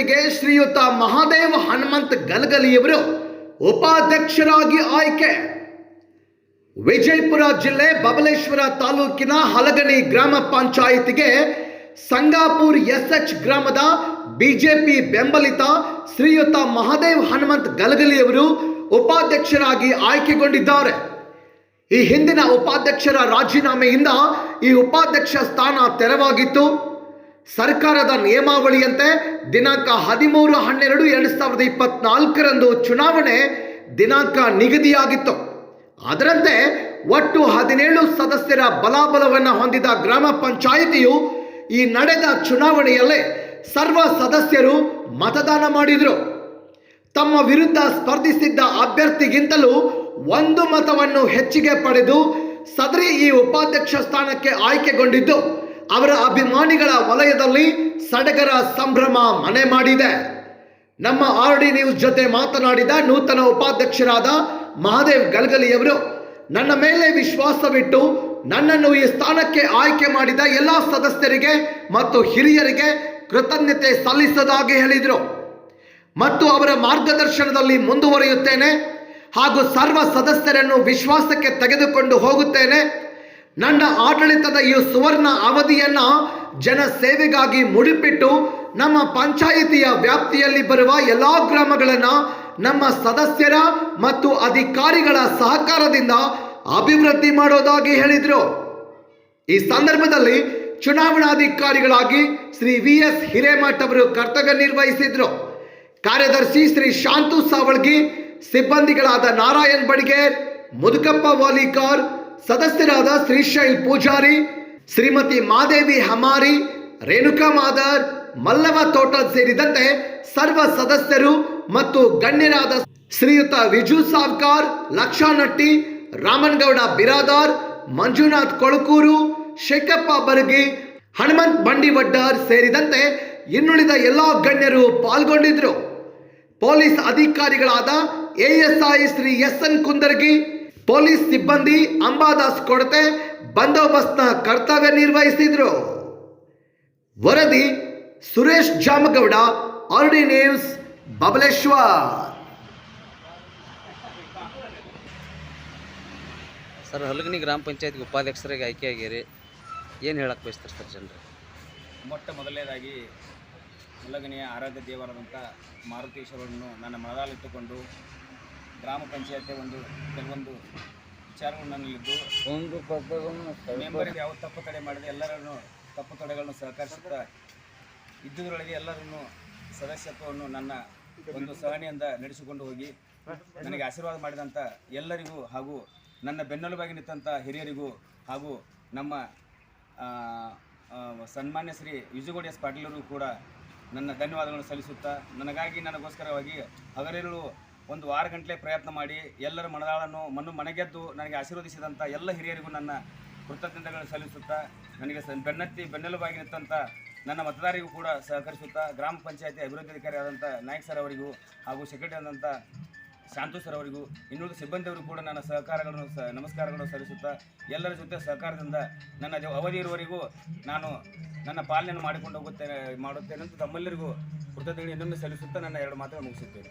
ಪಂಚಾಯತಿಗೆ ಶ್ರೀಯುತ ಮಹಾದೇವ ಹನುಮಂತ್ ಗಲಗಲಿಯವರು ಉಪಾಧ್ಯಕ್ಷರಾಗಿ ಆಯ್ಕೆ. ವಿಜಯಪುರ ಜಿಲ್ಲೆ ಬಬಲೇಶ್ವರ ತಾಲೂಕಿನ ಹಲಗಣಿ ಗ್ರಾಮ ಪಂಚಾಯಿತಿಗೆ ಸಂಗಾಪುರ್ ಎಸ್ಎಚ್ ಗ್ರಾಮದ ಬಿಜೆಪಿ ಬೆಂಬಲಿತ ಶ್ರೀಯುತ ಮಹಾದೇವ್ ಹನುಮಂತ್ ಗಲಗಲಿಯವರು ಉಪಾಧ್ಯಕ್ಷರಾಗಿ ಆಯ್ಕೆಗೊಂಡಿದ್ದಾರೆ. ಈ ಹಿಂದಿನ ಉಪಾಧ್ಯಕ್ಷರ ರಾಜೀನಾಮೆಯಿಂದ ಈ ಉಪಾಧ್ಯಕ್ಷ ಸ್ಥಾನ ತೆರವಾಗಿತ್ತು. ಸರ್ಕಾರದ ನಿಯಮಾವಳಿಯಂತೆ ದಿನಾಂಕ ಹದಿಮೂರು, ಹನ್ನೆರಡು, ಎರಡು ಸಾವಿರದ ಇಪ್ಪತ್ನಾಲ್ಕರಂದು ಚುನಾವಣೆ ದಿನಾಂಕ ನಿಗದಿಯಾಗಿತ್ತು. ಅದರಂತೆ ಒಟ್ಟು ಹದಿನೇಳು ಸದಸ್ಯರ ಬಲಾಬಲವನ್ನು ಹೊಂದಿದ ಗ್ರಾಮ ಪಂಚಾಯಿತಿಯು ಈ ನಡೆದ ಚುನಾವಣೆಯಲ್ಲೇ ಸರ್ವ ಸದಸ್ಯರು ಮತದಾನ ಮಾಡಿದರು. ತಮ್ಮ ವಿರುದ್ಧ ಸ್ಪರ್ಧಿಸಿದ್ದ ಅಭ್ಯರ್ಥಿಗಿಂತಲೂ ಒಂದು ಮತವನ್ನು ಹೆಚ್ಚಿಗೆ ಪಡೆದು ಸದರಿ ಈ ಉಪಾಧ್ಯಕ್ಷ ಸ್ಥಾನಕ್ಕೆ ಆಯ್ಕೆಗೊಂಡಿದ್ದು. ಅವರ ಅಭಿಮಾನಿಗಳ ವಲಯದಲ್ಲಿ ಸಡಗರ ಸಂಭ್ರಮ ಮನೆ ಮಾಡಿದೆ. ನಮ್ಮ ಆರ್ ಡಿ ನ್ಯೂಸ್ ಜೊತೆ ಮಾತನಾಡಿದ ನೂತನ ಉಪಾಧ್ಯಕ್ಷರಾದ ಮಹಾದೇವ್ ಗಲ್ಗಲಿಯವರು, ನನ್ನ ಮೇಲೆ ವಿಶ್ವಾಸವಿಟ್ಟು ನನ್ನನ್ನು ಈ ಸ್ಥಾನಕ್ಕೆ ಆಯ್ಕೆ ಮಾಡಿದ ಎಲ್ಲ ಸದಸ್ಯರಿಗೆ ಮತ್ತು ಹಿರಿಯರಿಗೆ ಕೃತಜ್ಞತೆ ಸಲ್ಲಿಸದಾಗಿ ಹೇಳಿದರು. ಮತ್ತು ಅವರ ಮಾರ್ಗದರ್ಶನದಲ್ಲಿ ಮುಂದುವರಿಯುತ್ತೇನೆ ಹಾಗೂ ಸರ್ವ ಸದಸ್ಯರನ್ನು ವಿಶ್ವಾಸಕ್ಕೆ ತೆಗೆದುಕೊಂಡು ಹೋಗುತ್ತೇನೆ. ನನ್ನ ಆಡಳಿತದ ಈ ಸುವರ್ಣ ಅವಧಿಯನ್ನು ಜನ ಸೇವೆಗಾಗಿ ಮುಡಿಪಿಟ್ಟು ನಮ್ಮ ಪಂಚಾಯಿತಿಯ ವ್ಯಾಪ್ತಿಯಲ್ಲಿ ಬರುವ ಎಲ್ಲ ಗ್ರಾಮಗಳನ್ನು ನಮ್ಮ ಸದಸ್ಯರ ಮತ್ತು ಅಧಿಕಾರಿಗಳ ಸಹಕಾರದಿಂದ ಅಭಿವೃದ್ಧಿ ಮಾಡೋದಾಗಿ ಹೇಳಿದರು. ಈ ಸಂದರ್ಭದಲ್ಲಿ ಚುನಾವಣಾಧಿಕಾರಿಗಳಾಗಿ ಶ್ರೀ ವಿ ಎಸ್ ಹಿರೇಮಠ್ ಅವರು ಕರ್ತವ್ಯ ನಿರ್ವಹಿಸಿದ್ರು. ಕಾರ್ಯದರ್ಶಿ ಶ್ರೀ ಶಾಂತು ಸಾವಳ್ಗಿ, ಸಿಬ್ಬಂದಿಗಳಾದ ನಾರಾಯಣ್ ಬಡಿಗೇರ್, ಮುದುಕಪ್ಪ ವಾಲಿಕಾರ್ ಸದಸ್ಯರಾದ ಶ್ರೀಶೈಲ್ ಪೂಜಾರಿ, ಶ್ರೀಮತಿ ಮಾದೇವಿ ಹಮಾರಿ, ರೇಣುಕಾ ಮಾದರ್, ಮಲ್ಲವ ತೋಟದ್ ಸೇರಿದಂತೆ ಸರ್ವ ಸದಸ್ಯರು ಮತ್ತು ಗಣ್ಯರಾದ ಶ್ರೀಯುತ ವಿಜು ಸಾವ್ಕಾರ್, ಲಕ್ಷಾನಟ್ಟಿ, ರಾಮನ್ಗೌಡ ಬಿರಾದಾರ್, ಮಂಜುನಾಥ್ ಕೊಳಕೂರು, ಶೇಖಪ್ಪ ಬರ್ಗಿ, ಹನುಮಂತ್ ಬಂಡಿವಡ್ಡಾರ್ ಸೇರಿದಂತೆ ಇನ್ನುಳಿದ ಎಲ್ಲ ಗಣ್ಯರು ಪಾಲ್ಗೊಂಡಿದ್ದರು ಪೊಲೀಸ್ ಅಧಿಕಾರಿಗಳಾದ ASI Shri S N Kundargi police ಸಿಬ್ಬಂದಿ ಅಂಬಾದಾಸ್ ಕೊಡತೆ ಬಂದೋಬಸ್ತ್ನ ಕರ್ತವ್ಯ ನಿರ್ವಹಿಸಿದ್ರು. ವರದಿ Suresh Jamagouda RD news Babaleshwar. Sir Halagani ಗ್ರಾಮ ಪಂಚಾಯತ್ಗೆ ಉಪಾಧ್ಯಕ್ಷರಾಗಿ ಆಯ್ಕೆಯಾಗಿರಿ. ಏನು ಹೇಳಕ್ಕೆ ಬಯಸ್ತಾರೆ ಸರ್ ಜನರು? ಮೊಟ್ಟ ಮೊದಲನೇದಾಗಿ ಹಲಗನಿಯ ಆರಾಧ್ಯ ದೇವರಾದಂಥ ಮಾರುತೇಶ್ವರನ್ನು ನನ್ನ ಮನದಲ್ಲಿಟ್ಟುಕೊಂಡು ಗ್ರಾಮ ಪಂಚಾಯತಿ ಒಂದು ಕೆಲವೊಂದು ವಿಚಾರಗಳು ನನ್ನಲ್ಲಿದ್ದು ಮೆಂಬರ್ ಯಾವ ತಪ್ಪು ತಡೆ ಮಾಡಿದೆ ಎಲ್ಲರನ್ನು ತಪ್ಪು ತಡೆಗಳನ್ನು ಸಹಕರಿಸುತ್ತಾ ಇದ್ದುದರೊಳಗೆ ಎಲ್ಲರನ್ನು ಸದಸ್ಯತ್ವವನ್ನು ನನ್ನ ಒಂದು ಸಹನೆಯಿಂದ ನಡೆಸಿಕೊಂಡು ಹೋಗಿ ನನಗೆ ಆಶೀರ್ವಾದ ಮಾಡಿದಂಥ ಎಲ್ಲರಿಗೂ ಹಾಗೂ ನನ್ನ ಬೆನ್ನೆಲುಬಾಗಿ ನಿಂತಹ ಹಿರಿಯರಿಗೂ ಹಾಗೂ ನಮ್ಮ ಸನ್ಮಾನ್ಯ ಶ್ರೀ ವಿಜಯಗೌಡ ಎಸ್ ಪಾಟೀಲರು ಕೂಡ ನನ್ನ ಧನ್ಯವಾದಗಳನ್ನು ಸಲ್ಲಿಸುತ್ತಾ ನನಗಾಗಿ ನನಗೋಸ್ಕರವಾಗಿ ಹಗಲಿರುಳು ಒಂದು ವಾರ ಗಂಟಲೆ ಪ್ರಯತ್ನ ಮಾಡಿ ಎಲ್ಲರ ಮನದಾಳನ್ನು ಮಣ್ಣು ಮನೆಗೆದ್ದು ನನಗೆ ಆಶೀರ್ವದಿಸಿದಂಥ ಎಲ್ಲ ಹಿರಿಯರಿಗೂ ನನ್ನ ಕೃತಜ್ಞತೆಗಳು ಸಲ್ಲಿಸುತ್ತಾ, ನನಗೆ ಬೆನ್ನತ್ತಿ ಬೆನ್ನೆಲುಬಾಗಿ ನಿಂತಂಥ ನನ್ನ ಮತದಾರರಿಗೂ ಕೂಡ ಸಹಕರಿಸುತ್ತಾ, ಗ್ರಾಮ ಪಂಚಾಯತಿ ಅಭಿವೃದ್ಧಿ ಅಧಿಕಾರಿ ಆದಂಥ ನಾಯಕ್ ಸರ್ ಅವರಿಗೂ ಹಾಗೂ ಸೆಕ್ರೆಟರಿ ಆದಂಥ ಶಾಂತು ಸರ್ ಅವರಿಗೂ, ಇನ್ನುಳಿದ ಸಿಬ್ಬಂದಿಯವರು ಕೂಡ ನನ್ನ ಸಹಕಾರಗಳನ್ನು ಸ ನಮಸ್ಕಾರಗಳನ್ನು ಸಲ್ಲಿಸುತ್ತಾ, ಎಲ್ಲರ ಜೊತೆ ಸಹಕಾರದಿಂದ ನನ್ನ ಅವಧಿ ಇರುವವರೆಗೂ ನಾನು ನನ್ನ ಪಾಲನೆಯನ್ನು ಮಾಡಿಕೊಂಡು ಹೋಗುತ್ತೇನೆ ಮಾಡುತ್ತೇನೆ ಅಂತ ತಮ್ಮೆಲ್ಲರಿಗೂ ಕೃತಜ್ಞತೆ ಇನ್ನೊಮ್ಮೆ ಸಲ್ಲಿಸುತ್ತಾ ನನ್ನ ಎರಡು ಮಾತುಗಳು ಮುಗಿಸುತ್ತೇನೆ.